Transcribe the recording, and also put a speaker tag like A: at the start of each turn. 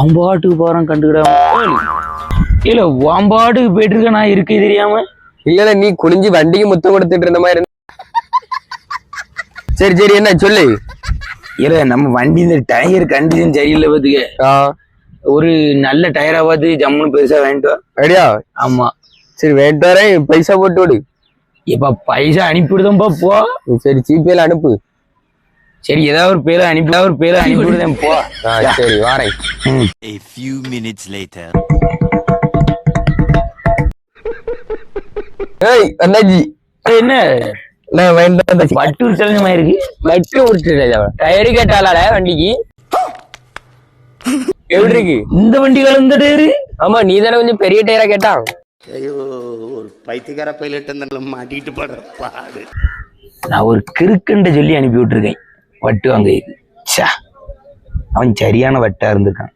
A: அவன் பாட்டுக்கு போறான் கண்டுக்கிடாம இல்ல உன் பாட்டுக்கு போயிட்டு இருக்க நான் இருக்கு தெரியாம?
B: இல்ல நீ குனிஞ்சு வண்டிக்கு முத்தம் கொடுத்துட்டு இருந்த மாதிரி சரி சரி என்ன சொல்லு?
A: இல்ல நம்ம வண்டி இந்த டயர் கண்டிஷன் சரியில்லை பாத்துக்க. ஒரு நல்ல டயரா பார்த்து ஜம்முன்னு பெருசா வாங்கிட்டு.
B: அப்படியா?
A: ஆமா.
B: சரி வேண்டு வரேன். பைசா போட்டு விடு.
A: இப்ப பைசா அனுப்பிவிடுதம்பா போ.
B: சரி ஜிபேல அனுப்பு.
A: சரி ஏதாவது ஒரு பேரை அனுப்பி ஏதாவது ஒரு பேரை அனுப்பிவிடுதேன் போ
B: சரி வாரேன்.
C: A few minutes later.
B: ஏய் அண்ணாஜி.
A: என்ன?
B: நான் வேண்டாம் அந்த
A: பட்டு தெரிஞ்சமா இருக்கு.
B: வட்டு விட்டுட்டு டயரு கேட்டாலால வண்டிக்கு? எப்படி இருக்கு?
A: இந்த வண்டி கலந்த டயரு.
B: ஆமா நீ தானே கொஞ்சம் பெரிய டயரா கேட்டான்.
D: ஐயோ ஒரு பைத்தியக்கார பைலட் மாட்டிக்கிட்டு படுற பாடு.
A: நான் ஒரு கிறுக்கண்ட சொல்லி அனுப்பி விட்டுருக்கேன். வட்டு வாங்க சா அவன் சரியான வட்டா இருந்திருக்கான்.